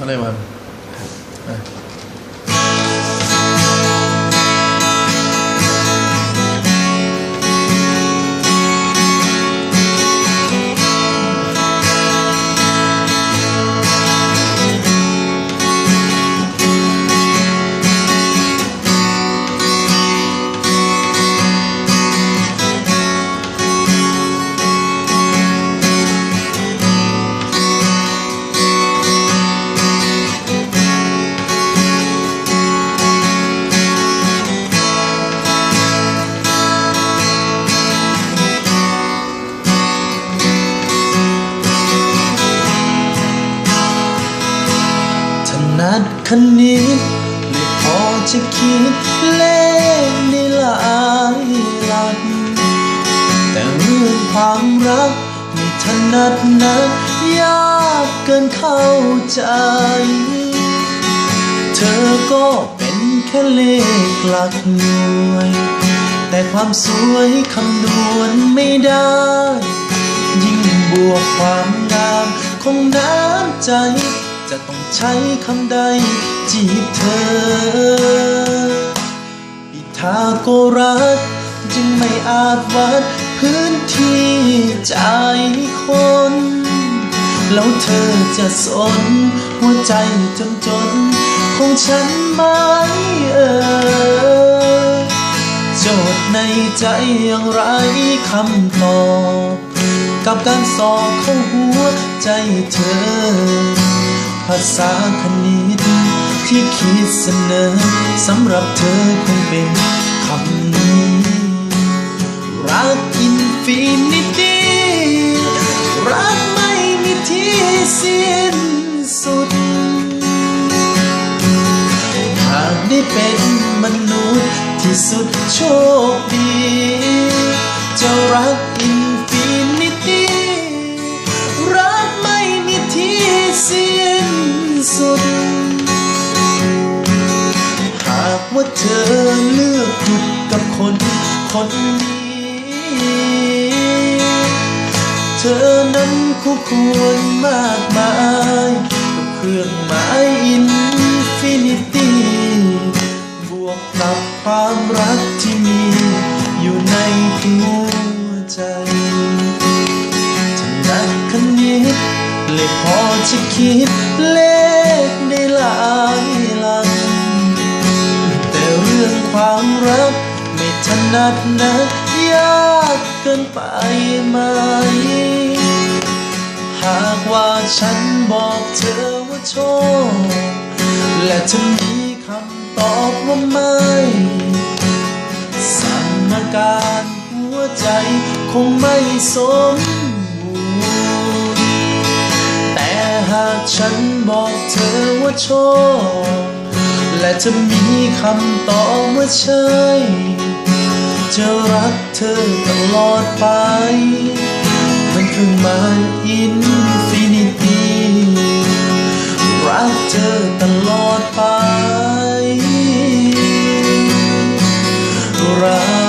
อะไรมัน คณิตไม่พอจะคิดเลขในหลายหลัก แต่เรื่องความรักไม่ถนัดนักยากเกินเข้าใจ เธอก็เป็นแค่เลขหลักหน่วย แต่ความสวยคำนวณไม่ได้ ยิ่งบวกความงามของน้ำใจ จะต้องใช้คำใดจีบเธอปิทาโกรัสจึงไม่อาจวัดพื้นที่ใจคน แล้วเธอจะสนหัวใจจนจนของฉันไหมเอ่ยโจทย์ในใจยังไรคำตอบกับการสอบเข้าหัวใจเธอาษาคณิตที่คิดเสนอสำหรับเธอคงเป็นคำนี้รักอินฟินิตี้รักไม่มีที่สิ้นสุดหากได้เป็นมนุษย์ที่สุดโชคดีจะรักอิน เธอเลือกหยุดกับคนคนนี้ เธอนั้นคู่ควรมากมายกับเครื่องหมายอินฟินิตี้ บวกกับความรักที่มีอยู่ในหัวใจถนัดคณิตเลยพอจะคิดเล นัดนะยากเกินไปไหม หากว่าฉันบอกเธอว่าชอบและเธอมีคำตอบว่าไม่สมการหัวใจคงไม่สมบูรณ์แต่หากฉันบอกเธอว่าชอบและจะมีคำตอบว่าใช่ จะรักเธอตลอดไป เป็นเครื่องหมายอินฟินิตี้รักเธอตลอดไปรัก